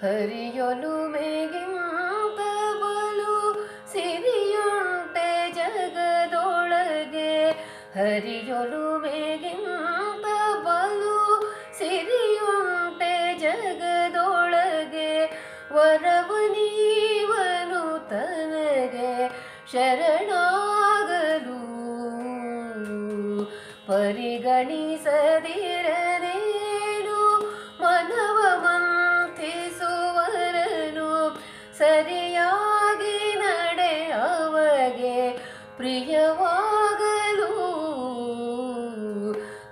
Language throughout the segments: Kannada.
ಹರಿಯಲು ಮೇಗಿಂತ ಬಲು ಸಿರಿಯುಂಟೆ ಜಗದೊಳಗೆ ಹರಿಯಲು ಮೇಗಿಂತ ಬಲು ಸಿರಿಯುಂಟೆ ಜಗದೊಳಗೆ ವರವನೀವನು ತನಗೆ ಶರಣ ಪರಿಗಣಿಸದಿರನೇನು ಮನವ ಮಂತಿಸುವರನು ಸರಿಯಾಗಿ ನಡೆ ಅವಗೆ ಪ್ರಿಯವಾಗಲು.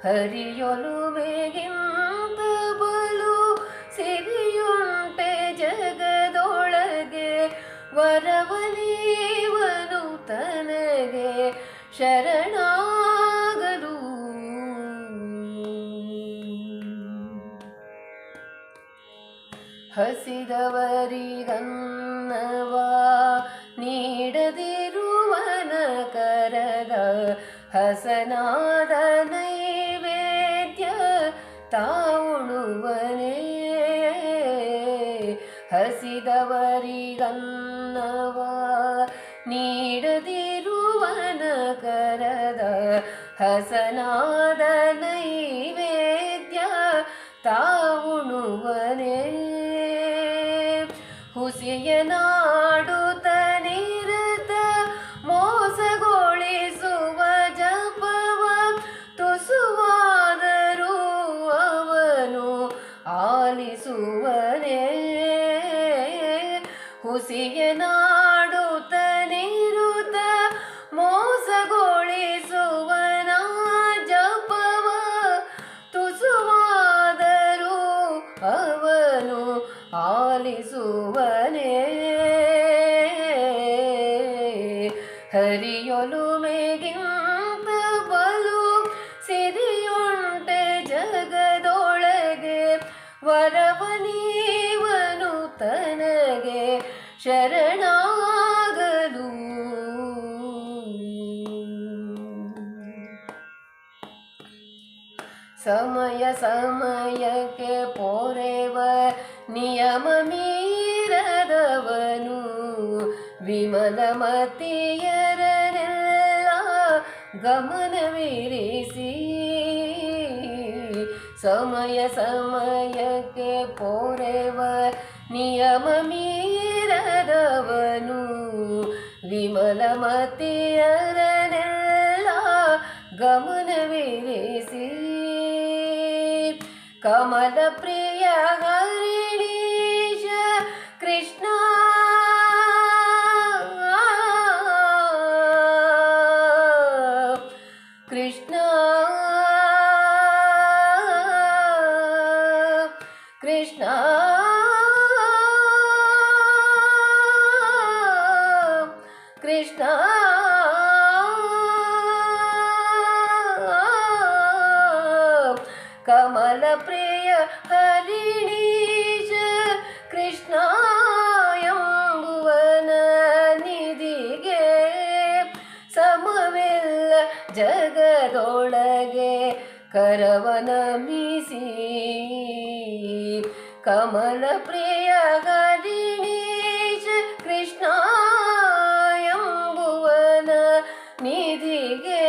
ಹರಿಯೊಲುಮೆಗಿಂತ ಬಲು ಸಿರಿಯುಂಟೆ ಜಗದೊಳಗೆ ವರವನೀವನು ತನಗೆ ಶರಣಾಗಲು ಹಸಿದವರಿಗನ್ನವ ನೀಡದಿರುವನ ಕರದ ಹಸನಾದ ನೈವೇದ್ಯ ತಾವುಣುವನೇ. ಹಸಿದವರಿಗನ್ನವ ನೀಡದಿರುವನ ಕರದ ಹಸನಾದ ನೈವೇದ್ಯ ತಾವುಣುವನೇ. Hosea, you know. ಆಲಿಸುವನೇ ಹರಿಯೊಲುಮೆಗಿಂತ ಬಲು ಸಿರಿಯುಂಟೆ ಜಗದೊಳಗೆ. ವರವನೀವನು ತನಗೆ ಶರಣಾಗಲು. ಸಮಯ ಸಮಯಕ್ಕೆ ಪೋರೆವ ನಿಯಮ ವಿಮಲ ಮತಿಯರನೆಲ್ಲ ಗಮನವಿರಿಸಿ ಸಮಯ ಸಮಯಕ್ಕೆ ಪೋರೆವ ನಿಯಮ ಮೀರದವನು ವಿಮಲ ಮತಿಯರನೆಲ್ಲ ಗಮನವಿರಿಸಿ ಕಮಲ ಪ್ರಿಯ ಹರಿಣೀಶ ಕೃಷ್ಣ. ಕೃಷ್ಣ. ಕಮಲ ಪ್ರಿಯ ಹರಿಣೀಶ ಕೃಷ್ಣ ಎಂಬುವನ ನಿಧಿಗೆ ಸಮವಿಲ್ಲ ಜಗದೊಳಗೆ ಕರವನ ಮೀಸಿ. ಕಮಲ ಪ್ರಿಯ ಗಣೇಶ ಕೃಷ್ಣ ಎಂಬುವನ ನಿಧಿಗೆ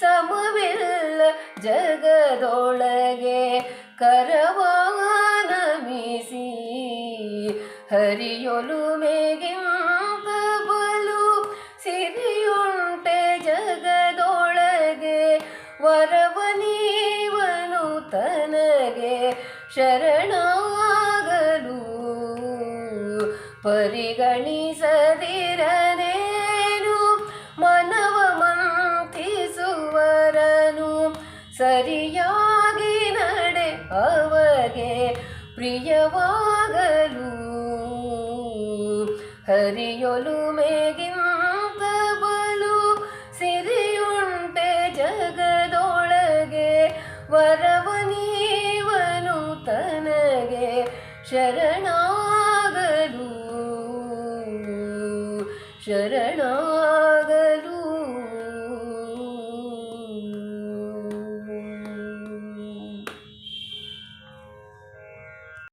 ಸಮವಿಲ್ಲ ಜಗದೊಳಗೆ ಕರವಾನ ಮೀಸಿ. ಹರಿಯೊಲುಮೆಗಿಂತ ಬಲು ಸಿರಿಯುಂಟೆ ಜಗದೊಳಗೆ. ವರವನೀವನು ತನಗೆ ಶರಣಾಗಲು ಸರಿಯಾಗಿ ನಡೆ ಅವಗೆ ಪ್ರಿಯವಾಗಲು. ಹರಿಯೊಲು ಮೇಗಿಂತ ಬಲು ಸಿರಿಯುಂಟೆ ಜಗದೊಳಗೆ. ವರವನೀವನು ತನಗೆ ಶರಣಾಗಲು. ಶರಣ